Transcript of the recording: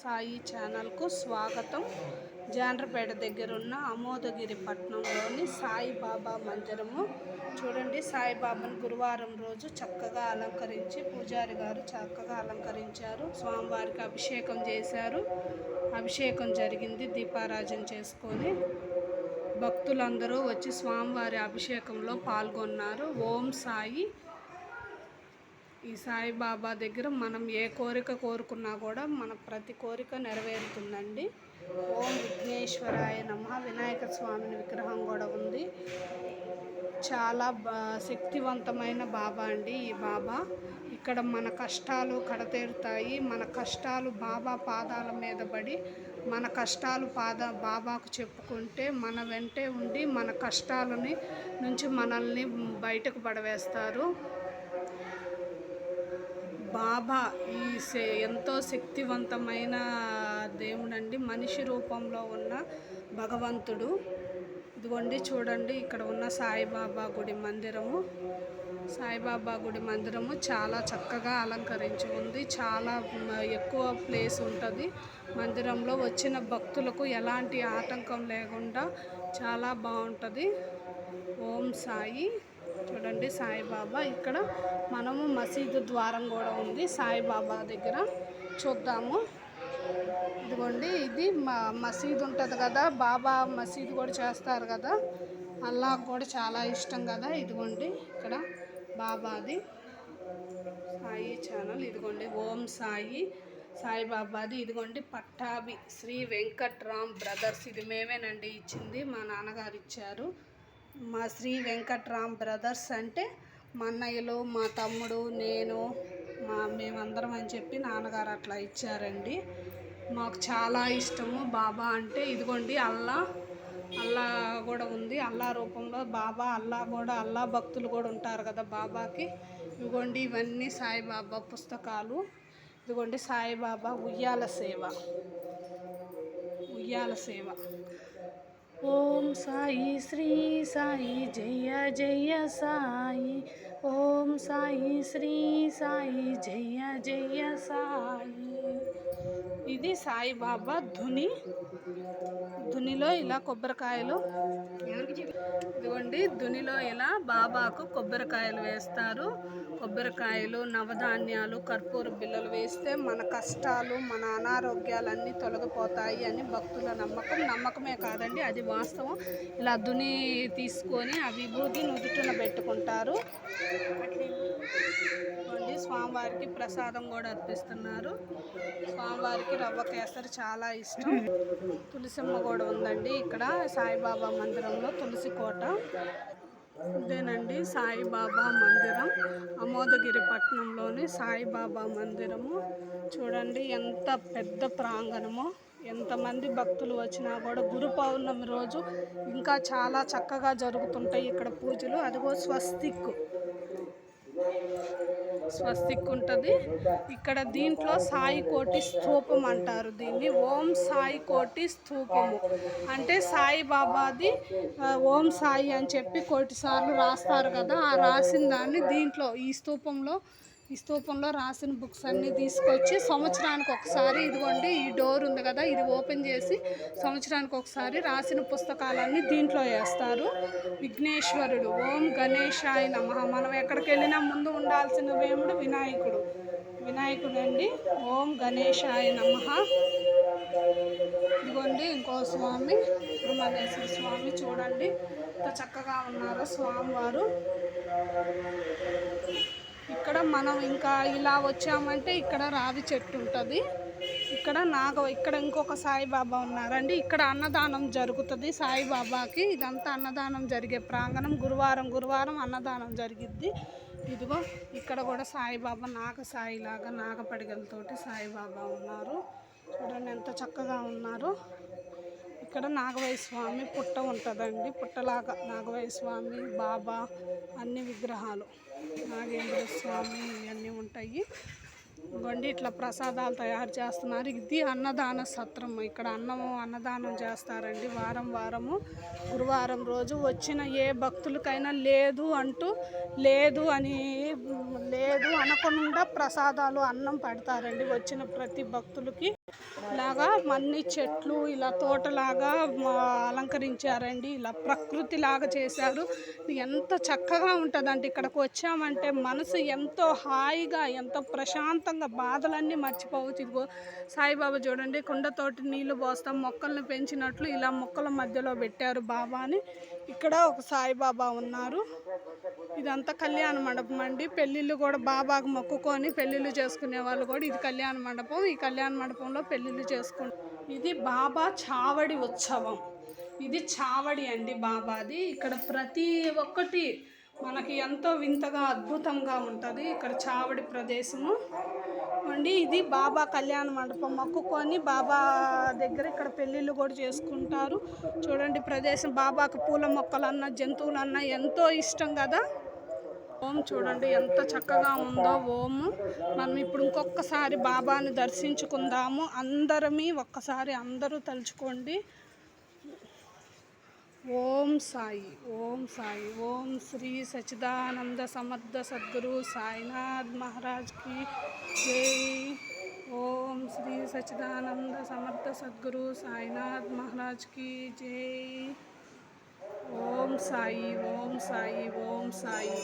సాయి ఛానల్కు స్వాగతం. జాండ్రపేట దగ్గర ఉన్న అమోదగిరి పట్టణంలోని సాయిబాబా మందిరము. చూడండి సాయిబాబాను గురువారం రోజు చక్కగా అలంకరించి పూజారి గారు చక్కగా అలంకరించారు. స్వామివారికి అభిషేకం చేశారు. అభిషేకం జరిగింది. దీపారాజన చేసుకొని భక్తులందరూ వచ్చి స్వామివారి అభిషేకంలో పాల్గొన్నారు. ఓం సాయి ఈ సాయిబాబా దగ్గర మనం ఏ కోరిక కోరుకున్నా కూడా మన ప్రతి కోరిక నెరవేరుతుందండి. ఓం విఘ్నేశ్వరాయ నమ. వినాయక స్వామిని విగ్రహం కూడా ఉంది. చాలా బా శక్తివంతమైన బాబా అండి ఈ బాబా. ఇక్కడ మన కష్టాలు కడతేరుతాయి. మన కష్టాలు బాబా పాదాల మీద పడి మన కష్టాలు పాద బాబాకు చెప్పుకుంటే మన వెంటే ఉండి మన కష్టాలని నుంచి మనల్ని బయటకు పడవేస్తారు. బాబా ఈ ఎంతో శక్తివంతమైన దేవుడండి. మనిషి రూపంలో ఉన్న భగవంతుడు. ఇదిగోండి చూడండి ఇక్కడ ఉన్న సాయిబాబా గుడి మందిరము. సాయిబాబా గుడి మందిరము చాలా చక్కగా అలంకరించి ఉంది. చాలా ఎక్కువ ప్లేస్ ఉంటుంది. మందిరంలో వచ్చిన భక్తులకు ఎలాంటి ఆటంకం లేకుండా చాలా బాగుంటుంది. ఓం సాయి. చూడండి సాయిబాబా. ఇక్కడ మనము మసీదు ద్వారం కూడా ఉంది. సాయిబాబా దగ్గర చూద్దాము. ఇదిగోండి ఇది మా మసీదు ఉంటుంది కదా. బాబా మసీదు కూడా చేస్తారు కదా. అల్లా కూడా చాలా ఇష్టం కదా. ఇదిగోండి ఇక్కడ బాబాది సాయి ఛానల్. ఇదిగోండి ఓం సాయి సాయిబాబాది. ఇదిగోండి పట్టాభి. శ్రీ వెంకట్రామ్ బ్రదర్స్. ఇది మేమేనండి ఇచ్చింది. మా నాన్నగారు ఇచ్చారు. మా శ్రీ వెంకట్రామ్ బ్రదర్స్ అంటే మా అన్నయ్యలు మా తమ్ముడు నేను మా మేమందరం అని చెప్పి నాన్నగారు అట్లా ఇచ్చారండి. మాకు చాలా ఇష్టము. బాబా అంటే ఇదిగోండి అల్లా అల్లా కూడా ఉంది. అల్లా రూపంలో బాబా అల్లా కూడా అల్లా భక్తులు కూడా ఉంటారు కదా బాబాకి. ఇదిగోండి ఇవన్నీ సాయిబాబా పుస్తకాలు. ఇదిగోండి సాయిబాబా ఉయ్యాల సేవ. ఉయ్యాల సేవ. ఓం సాయి శ్రీ సాయి జయ జయ సాయి. ఓం సాయి శ్రీ సాయి జయ జయ సాయి. ఇది సాయిబాబా ధుని దునిలో ఇలా కొబ్బరికాయలు. ఇదిగోండి దునిలో ఇలా బాబాకు కొబ్బరికాయలు వేస్తారు. కొబ్బరికాయలు నవధాన్యాలు కర్పూర బిల్లలు వేస్తే మన కష్టాలు మన అనారోగ్యాలన్నీ తొలగిపోతాయి అని భక్తుల నమ్మకం. నమ్మకమే కాదండి అది వాస్తవం. ఇలా దుని తీసుకొని ఆ విభూతి నుదుటిన పెట్టుకుంటారు. ఇదిగోండి స్వామివారికి ప్రసాదం కూడా అర్పిస్తున్నారు. స్వామివారికి రవ్వ కేసరి చాలా ఇష్టం. తులసిమ్మ కూడా ఉందండి. ఇక్కడ సాయిబాబా మందిరంలో తులసి కోట. ఇదేనండి సాయిబాబా మందిరం. అమోదగిరి పట్టణంలోని సాయిబాబా మందిరము. చూడండి ఎంత పెద్ద ప్రాంగణమో. ఎంతమంది భక్తులు వచ్చినా కూడా గురు పౌర్ణమి రోజు ఇంకా చాలా చక్కగా జరుగుతుంటాయి ఇక్కడ పూజలు. అదిగో స్వస్తిక్. స్వస్తిక్ ఉంటుంది ఇక్కడ దీంట్లో సాయి కోటి స్థూపం అంటారు దీన్ని. ఓం సాయి కోటి స్థూపము. అంటే సాయిబాబాది ఓం సాయి అని చెప్పి కోటి సార్లు రాస్తారు కదా. ఆ రాసిన దాన్ని దీంట్లో ఈ స్థూపంలో ఈ స్తూపంలో రాసిన బుక్స్ అన్నీ తీసుకొచ్చి సంవత్సరానికి ఒకసారి ఇదిగోండి ఈ డోర్ ఉంది కదా ఇది ఓపెన్ చేసి సంవత్సరానికి ఒకసారి రాసిన పుస్తకాలన్నీ దీంట్లో వేస్తారు. విఘ్నేశ్వరుడు ఓం గణేశాయ నమ. మనం ఎక్కడికి వెళ్ళినా ముందు ఉండాల్సిన వేముడు వినాయకుడు. వినాయకుడు అండి ఓం గణేశాయ నమ. ఇదిగోండి ఇంకో స్వామి బ్రహ్మదేశ్వర స్వామి చూడండి. ఎంత చక్కగా ఉన్నారో స్వామివారు. ఇక్కడ మనం ఇంకా ఇలా వచ్చామంటే ఇక్కడ రావి చెట్టు ఉంటుంది. ఇక్కడ నాగ ఇక్కడ ఇంకొక సాయిబాబా ఉన్నారండి ఇక్కడ అన్నదానం జరుగుతుంది. సాయిబాబాకి ఇదంతా అన్నదానం జరిగే ప్రాంగణం. గురువారం గురువారం అన్నదానం జరిగిద్ది. ఇదిగో ఇక్కడ కూడా సాయిబాబా నాగ సాయి లాగా నాగపడిగలతోటి సాయిబాబా ఉన్నారు. చూడండి ఎంత చక్కగా ఉన్నారు. ఇక్కడ నాగవయ స్వామి పుట్ట ఉంటుందండి. పుట్టలాగా నాగవయ స్వామి బాబా అన్ని విగ్రహాలు. నాగేంద్ర స్వామి ఇవన్నీ ఉంటాయి. ఇవ్వండి ఇట్లా ప్రసాదాలు తయారు చేస్తున్నారు. ఇది అన్నదాన సత్రం. ఇక్కడ అన్నము అన్నదానం చేస్తారండి. వారం వారము గురువారం రోజు వచ్చిన ఏ భక్తులకైనా లేదు అంటూ లేదు అని లేదు అనకుండా ప్రసాదాలు అన్నం పెడతారండి. వచ్చిన ప్రతి భక్తులకి. లాగా అన్ని చెట్లు ఇలా తోటలాగా అలంకరించారండి. ఇలా ప్రకృతి లాగా చేశారు. ఎంత చక్కగా ఉంటుందండి ఇక్కడికి వచ్చామంటే మనసు ఎంతో హాయిగా ఎంతో ప్రశాంతంగా బాధలన్నీ మర్చిపోవచ్చు. ఇదిగో సాయిబాబా చూడండి కుండతోటి నీళ్ళు పోస్తాం మొక్కల్ని పెంచినట్లు ఇలా మొక్కల మధ్యలో పెట్టారు బాబాని ఇక్కడ ఒక సాయిబాబా ఉన్నారు. ఇదంతా కళ్యాణ మండపం అండి. పెళ్ళిళ్ళు కూడా బాబాకు మొక్కుకొని పెళ్ళిళ్ళు చేసుకునే వాళ్ళు కూడా ఇది కళ్యాణ మండపం. ఈ కళ్యాణ మండపంలో పెళ్ళిళ్ళు చేసుకుంటారు ఇది బాబా చావడి ఉత్సవం. ఇది చావడి అండి బాబాది. ఇక్కడ ప్రతి ఒక్కటి మనకి ఎంతో వింతగా అద్భుతంగా ఉంటుంది. ఇక్కడ చావడి ప్రదేశము. అండి ఇది బాబా కళ్యాణ మండపం. మొక్కుకొని బాబా దగ్గర ఇక్కడ పెళ్ళిళ్ళు కూడా చేసుకుంటారు. చూడండి ప్రదేశం. బాబాకు పూల మొక్కలన్నా జంతువులన్నా ఎంతో ఇష్టం కదా. ఓం చూడండి ఎంత చక్కగా ఉందో ఓం మనం ఇప్పుడు ఇంకొకసారి బాబాని దర్శించుకుందాము. అందరమీ ఒక్కసారి అందరూ తలుచుకోండి. ఓం సాయి ఓం సాయి ఓం శ్రీ సచిదానంద సమర్థ సద్గురు సాయినాథ్ మహారాజ్కి జై. ఓం శ్రీ సచిదానంద సమర్థ సద్గురు సాయినాథ్ మహారాజ్కి జై. ఓం సాయి ఓం సాయి ఓం సాయి.